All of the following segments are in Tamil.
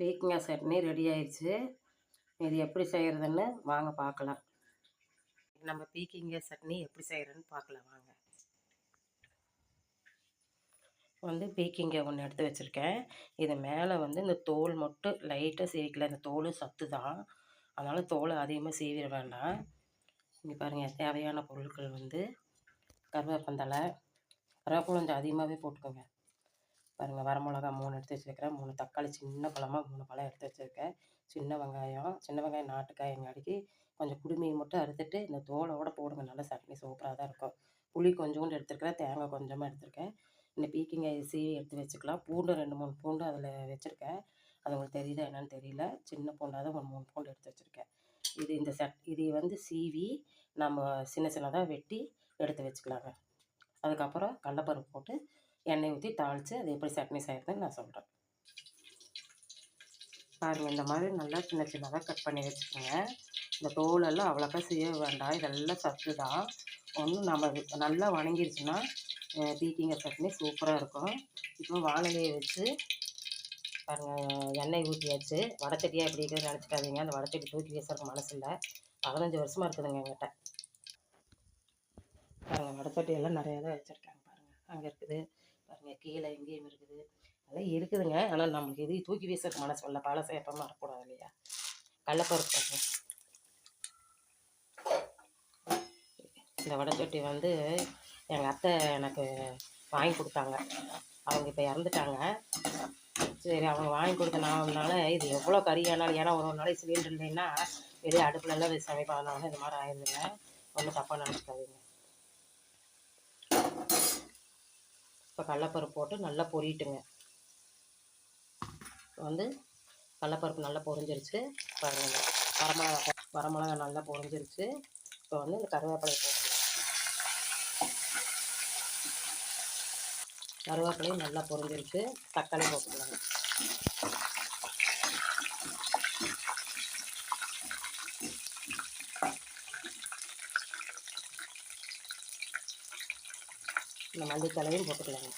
பீக்கங்காய் சட்னி ரெடி ஆயிடுச்சு. இது எப்படி செய்கிறதுன்னு வாங்க பார்க்கலாம் நம்ம பீக்கிங்காய் சட்னி எப்படி செய்கிறதுன்னு பார்க்கலாம் வாங்க. வந்து பீக்கிங்காய் ஒன்று எடுத்து வச்சுருக்கேன். இது மேலே வந்து இந்த தோல் மட்டும் லைட்டாக சீவிக்கல இந்த தோலும் சத்து தான் அதனால் தோலை அதிகமாக சீவிட வேண்டாம். இங்கே பாருங்கள் தேவையான பொருட்கள் வந்து கருவேப்பந்தலை கருவேப்பிலை கொஞ்சம் அதிகமாகவே போட்டுக்கோங்க. பாருங்கள் வரமிளகா மூணு எடுத்து வச்சுருக்கிறேன். மூணு தக்காளி சின்ன பழமாக மூணு பழம் எடுத்து வச்சுருக்கேன். சின்ன வெங்காயம் சின்ன வெங்காயம் நாட்டுக்காயங்காடிக்கு கொஞ்சம் குடுமையை மட்டும் அறுத்துட்டு இந்த தோலோட போடுங்க. நல்லா சட்னி சூப்பராக தான் இருக்கும். புளி கொஞ்சோண்டு எடுத்துருக்கிறேன். தேங்காய் கொஞ்சமாக எடுத்துருக்கேன். இந்த பீக்கிங்காய் சீவி எடுத்து வச்சுக்கலாம். பூண்டு ரெண்டு மூணு பூண்டு அதில் வச்சுருக்கேன். அது உங்களுக்கு தெரியுதா என்னன்னு தெரியல. சின்ன பூண்டாக தான் ஒரு மூணு பூண்டு எடுத்து வச்சுருக்கேன். இது இந்த சட் இது வந்து சீவி நம்ம சின்ன சின்னதாக வெட்டி எடுத்து வச்சுக்கலாங்க. அதுக்கப்புறம் கடலப்பருப்பு போட்டு எண்ணெய் ஊற்றி தாளித்து அது எப்படி சட்னி செய்கிறதுன்னு நான் சொல்கிறேன் பாருங்கள் இந்த மாதிரி நல்லா சின்ன சின்னதாக கட் பண்ணி வச்சுக்கோங்க. இந்த தோலெல்லாம் அவ்வளோக்கா செய்ய வேண்டாம் இதெல்லாம் சத்து தான். ஒன்றும் நம்ம நல்லா வணங்கிருச்சுன்னா பீக்கிங்க சட்னி சூப்பராக இருக்கும். இப்போ வாழலையை வச்சு பாருங்கள் எண்ணெய் ஊற்றியாச்சு வடச்சட்டியாக எப்படி இருக்குதுன்னு நினச்சிக்காதீங்க. அந்த வடச்சட்டி தூக்கி வீசுறதுக்கு மனசில் பதினஞ்சு வருஷமாக இருக்குதுங்க எங்கிட்ட பாருங்கள் வடச்சட்டியெல்லாம் நிறையா தான் வச்சுருக்காங்க பாருங்கள் அங்கே இருக்குது. பாருங்கள் கீழே எங்கேயும் இருக்குது. அதெல்லாம் இருக்குதுங்க. ஆனால் நம்மளுக்கு எதையும் தூக்கி வீசுறதுக்கு மனசு வரல. பழசை எப்போ வரக்கூடாது இல்லையா? கடலப்பருப்பு பாருங்க. இந்த வடைச்சொட்டி வந்து எங்கள் அத்தை எனக்கு வாங்கி கொடுத்தாங்க. அவங்க இப்போ இறந்துட்டாங்க. சரி அவங்க வாங்கி கொடுத்த நாள்னால இது எவ்வளோ கறியானாலும் ஏன்னா ஒரு ஒரு நாளைக்கு சிலிண்டர் இல்லைன்னா வெளியே அடுப்புலலாம் வச்சு சமைப்பாங்க. இந்த மாதிரி ஆயிருந்தேன் ஒன்றும் தப்பாக நினச்சிக்காதீங்க. இப்போ கடலப்பருப்பு போட்டு நல்லா பொரிட்டுங்க. வந்து கடலப்பருப்பு நல்லா பொரிஞ்சிருச்சு. பாருங்கள் வரமிளகா வரமிளகா நல்லா பொரிஞ்சிருச்சு. இப்போ வந்து இந்த கருவேப்பிலையை போட்டுக்கலாம் கருவேப்பிலையும் நல்லா பொரிஞ்சிருச்சு. தக்காளி போட்டுக்கலாங்க. இந்த மல்லித்தலையும் போட்டுக்கலாங்க.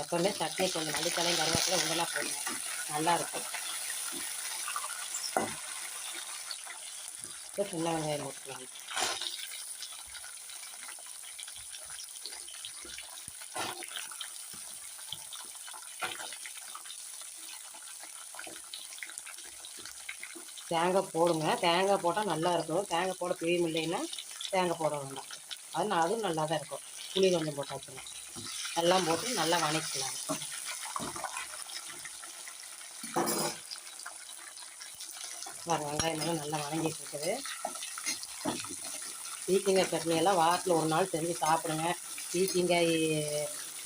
எப்போவுமே சட்னி கொஞ்சம் மல்லித்தலையும் கருவேப்பிலை உங்களாக போடுங்க நல்லாயிருக்கும். இப்போ சின்ன வெங்காயம் போட்டுக்கலாங்க. தேங்காய் போடுங்க. தேங்காய் போட்டால் நல்லா இருக்கும். தேங்காய் போட பிரியும் இல்லைன்னா தேங்காய் போட வேண்டாம். அது அதுவும் நல்லா தான் இருக்கும். புளி கொஞ்சம் போட்டாச்சுங்க எல்லாம் போட்டு நல்லா வணக்கலாம் பாருங்க வெங்காயம் நல்லா வணங்கிட்டு இருக்குது. பீக்கிங்காய் சட்னியெல்லாம் வாரத்தில் ஒரு நாள் செஞ்சு சாப்பிடுங்க. பீக்கிங்காய்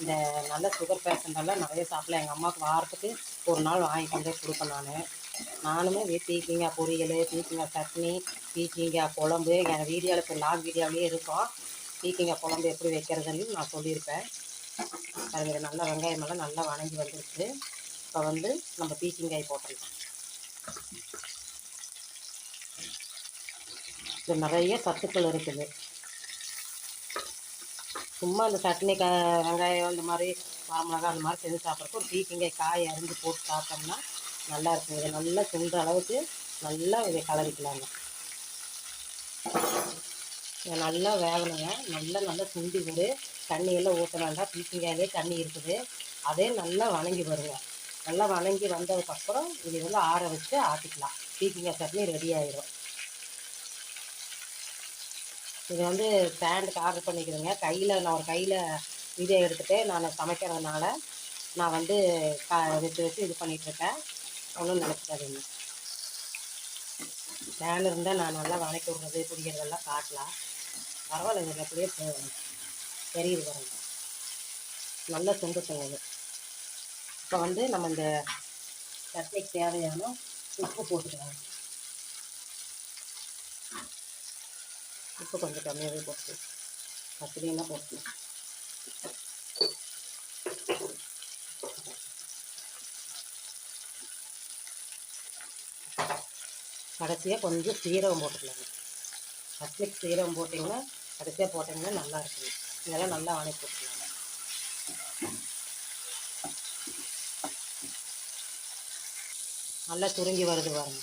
இந்த நல்ல சுகர் பேஷண்ட்டெல்லாம் நிறைய சாப்பிடலாம் எங்கள் அம்மாவுக்கு வாரத்துக்கு ஒரு நாள் வாங்கி கொண்டு கொடுப்பேன் நான். நானுமே பீக்கிங்காய் பொரியல் பீக்கிங்காய் சட்னி பீக்கிங்காய் குழம்பு. என் வீடியோவில் இப்போ லாங் வீடியோவிலே இருக்கும். பீக்கிங்காய் குழம்பு எப்படி வைக்கிறதுன்னு நான் சொல்லியிருப்பேன். அதுங்க நல்லா வெங்காயமெல்லாம் நல்லா வணங்கி வந்துருச்சு. இப்போ வந்து நம்ம பீக்கிங்காய் போட்டுடலாம். இது நிறைய சத்துக்கள் இருக்குது. சும்மா இந்த சட்னி க வெங்காயம் இந்த மாதிரி வரமிளகா அந்த மாதிரி செஞ்சு சாப்பிட்றப்போ ஒரு பீக்கிங்காய் காய் அரிஞ்சு போட்டு சாப்பிட்டோம்னா நல்லா இருக்கும். இதை நல்லா சுண்ட அளவுக்கு நல்லா இதை கலரிக்கலாங்க. இதை நல்லா வேகணுங்க. நல்லா நல்லா சுண்டி விடு. தண்ணியெல்லாம் ஊற்ற வேண்டாம் தண்ணி இருக்குது. அதே நல்லா வணங்கி வருங்க. நல்லா வணங்கி வந்ததுக்கப்புறம் இது வந்து ஆற வச்சு ஆட்டிக்கலாம். பீக்கிங்காய் சட்னி ரெடி ஆயிடும் இது வந்து பேண்ட்டுக்கு ஆர்டர் பண்ணிக்கிறேங்க. கையில் நான் ஒரு கையில் வீடியோ எடுத்துகிட்டு நான் சமைக்கிறதுனால நான் வந்து க வச்சு வச்சு இது பண்ணிகிட்ருக்கேன் ஒன்றும் நினச்சிக்காதீங்க பேன் இருந்தால் நான் நல்லா வணக்கி விட்றது பிடிக்கிறதெல்லாம் காட்டலாம். பரவாயில்ல அப்படியே எப்படியே தெரியுது பாருங்க. நல்லா தொங்க இது இப்போ வந்து நம்ம இந்த சட்னிக்கு தேவையான உப்பு போட்டுக்கலாம். உப்பு கொஞ்சம் கம்மியாகவே போட்டு. பச்சடினா போட்டு. கடைசியாக கொஞ்சம் சீரகம் போட்டுக்கலாங்க. பச்சைக்கு சீரகம் போட்டிங்கன்னா கடைசியாக போட்டிங்கன்னா நல்லா இருக்கும் இதெல்லாம் நல்லா ஆணை போட்டுக்கலாம். நல்லா துருங்கி வருது பாருங்க.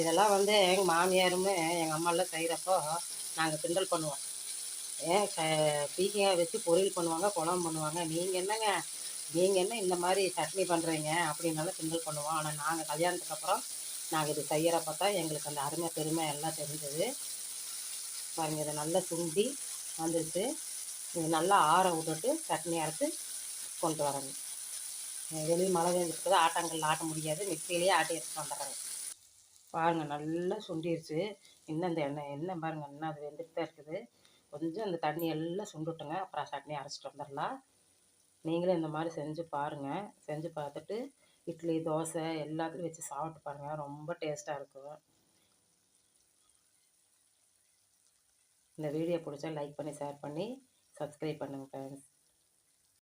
இதெல்லாம் வந்து எங்கள் மாமியாருமே எங்கள் அம்மாலாம் செய்கிறப்போ நாங்கள் கிண்டல் பண்ணுவோம். ஏன் க வச்சு பொரியல் பண்ணுவாங்க குழம்பு பண்ணுவாங்க. நீங்கள் என்னங்க நீங்கள் என்ன இந்த மாதிரி சட்னி பண்ணுறீங்க அப்படின்னாலும் கிண்டல் பண்ணுவோம். ஆனால் நாங்கள் கல்யாணத்துக்கு அப்புறம் நாங்கள் இது செய்கிறப்ப தான் எங்களுக்கு அந்த அருமை பெருமை எல்லாம் தெரிஞ்சது. பாருங்க இதை நல்லா சுண்டி வந்துடுச்சு இது நல்லா ஆற விட்டுட்டு சட்னி அரைச்சி கொண்டு வரேங்க வெளியே மழை பெஞ்சிட்டு ஆட்டாங்கல்ல ஆட்ட முடியாது. மிக்சியிலேயே ஆட்டி எடுத்துட்டு வந்துடுறாங்க பாருங்கள் நல்லா சுண்டிருச்சு. இன்னும் இந்த எண்ணெய் எண்ணெய் பாருங்கள் இன்னும் அது வெந்துட்டு தான் இருக்குது. கொஞ்சம் அந்த தண்ணி எல்லாம் சுண்டுட்டுங்க. அப்புறம் சட்னி அரைச்சிட்டு வந்துடலாம். நீங்களும் இந்த மாதிரி செஞ்சு பாருங்கள் செஞ்சு பார்த்துட்டு இட்லி தோசை எல்லாத்துலையும் வச்சு சாப்பிட்டு பாருங்கள் ரொம்ப டேஸ்ட்டாக இருக்கும். இந்த வீடியோ பிடிச்சா லைக் பண்ணி ஷேர் பண்ணி சப்ஸ்கிரைப் பண்ணுங்கள் ஃப்ரெண்ட்ஸ்